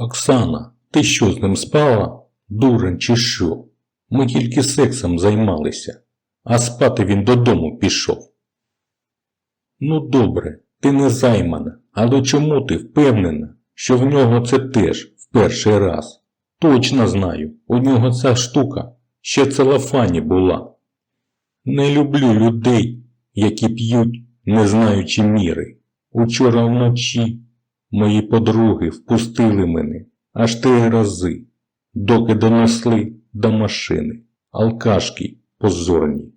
Оксана, ти що з ним спала? Дурень чи що? Ми тільки сексом займалися, а спати він додому пішов. Ну добре, ти не займана, але чому ти впевнена, що в нього це теж в перший раз? Точно знаю, у нього ця штука ще целофані була. Не люблю людей, які п'ють, не знаючи міри. Учора вночі мої подруги впустили мене аж три рази, доки донесли до машини, алкашки позорні.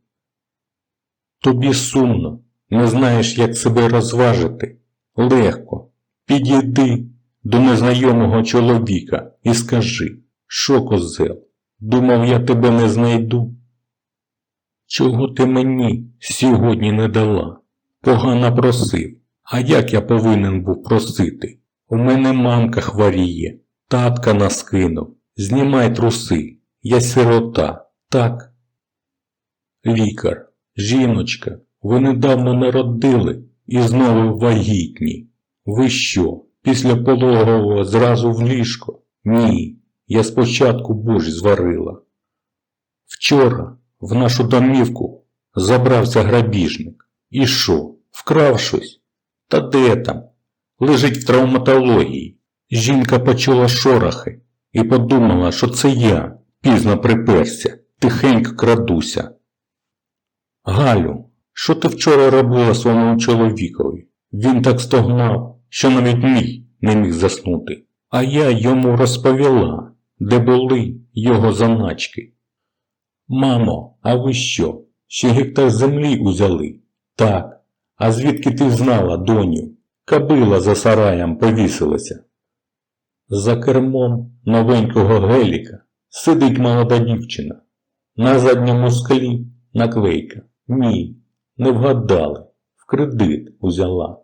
Тобі сумно, не знаєш, як себе розважити. Легко. Підійди до незнайомого чоловіка і скажи, що козел, думав, я тебе не знайду. Чого ти мені сьогодні не дала? Погано просив. А як я повинен був просити? У мене мамка хворіє, татка нас кинув. Знімай труси, я сирота, так? Лікар, жіночка, ви недавно народили і знову вагітні. Ви що, після пологового зразу в ліжко? Ні, я спочатку борщ зварила. Вчора в нашу домівку забрався грабіжник. І що, вкрав щось? Та де там? Лежить в травматології. Жінка почула шорохи і подумала, що це я пізно приперся, тихенько крадуся. Галю, що ти вчора робила своєму чоловікові? Він так стогнав, що навіть мій не міг заснути. А я йому розповіла, де були його заначки. Мамо, а ви що? Ще гектар землі узяли? Так. А звідки ти знала, доню? Кабила за сараєм повісилася. За кермом новенького геліка сидить молода дівчина. На задньому склі наклейка. Ні, не вгадали. В кредит узяла.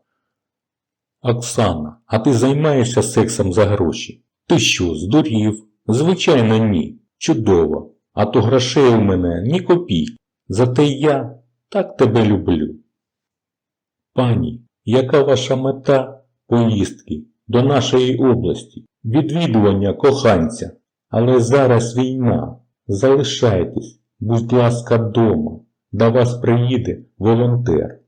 Оксана, а ти займаєшся сексом за гроші? Ти що, здурів? Звичайно, ні. Чудово. А то грошей у мене ні копійки. Зате я так тебе люблю. Пані, яка ваша мета поїздки до нашої області? Відвідування коханця. Але зараз війна. Залишайтесь, будь ласка, дома. До вас приїде волонтер.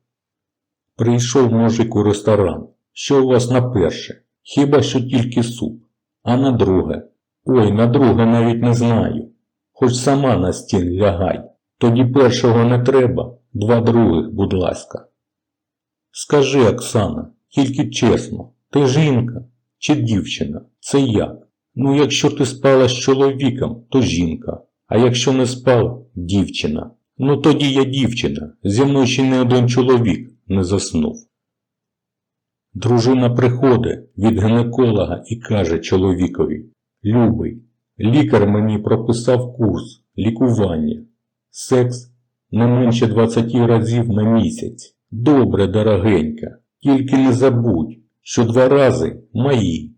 Прийшов мужик у ресторан. Що у вас на перше? Хіба що тільки суп. А на друге? Ой, на друге навіть не знаю. Хоч сама на стін лягай. Тоді першого не треба, два других, будь ласка. Скажи, Оксана, тільки чесно, ти жінка чи дівчина? Це як? Ну, якщо ти спала з чоловіком, то жінка, а якщо не спала дівчина. Ну тоді я дівчина, зі мною ще не один чоловік не заснув. Дружина приходить від гінеколога і каже чоловікові Любий, лікар мені прописав курс лікування. Секс не менше 20 разів на місяць. Добре, дорогенька, тільки не забудь, що два рази мої.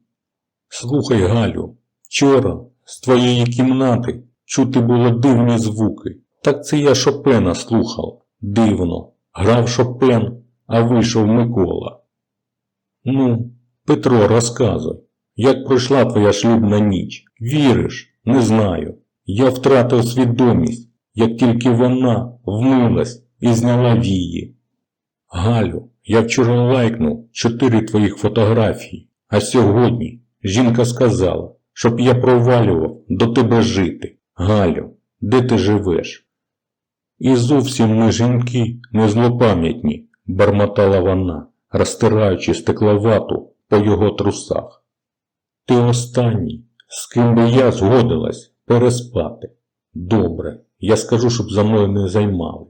Слухай, Галю, вчора з твоєї кімнати чути було дивні звуки. Так це я Шопена слухав. Дивно. Грав Шопен, а вийшов Микола. Ну, Петро, розказуй, як пройшла твоя шлюбна ніч? Віриш? Не знаю. Я втратив свідомість, як тільки вона вмилась і зняла вії. Галю, я вчора лайкнув чотири твоїх фотографії, а сьогодні жінка сказала, щоб я провалював до тебе жити. Галю, де ти живеш? І зовсім ми жінки не злопам'ятні, бормотала вона, розтираючи стекловату по його трусах. Ти останній, з ким би я згодилась переспати. Добре, я скажу, щоб за мною не займали.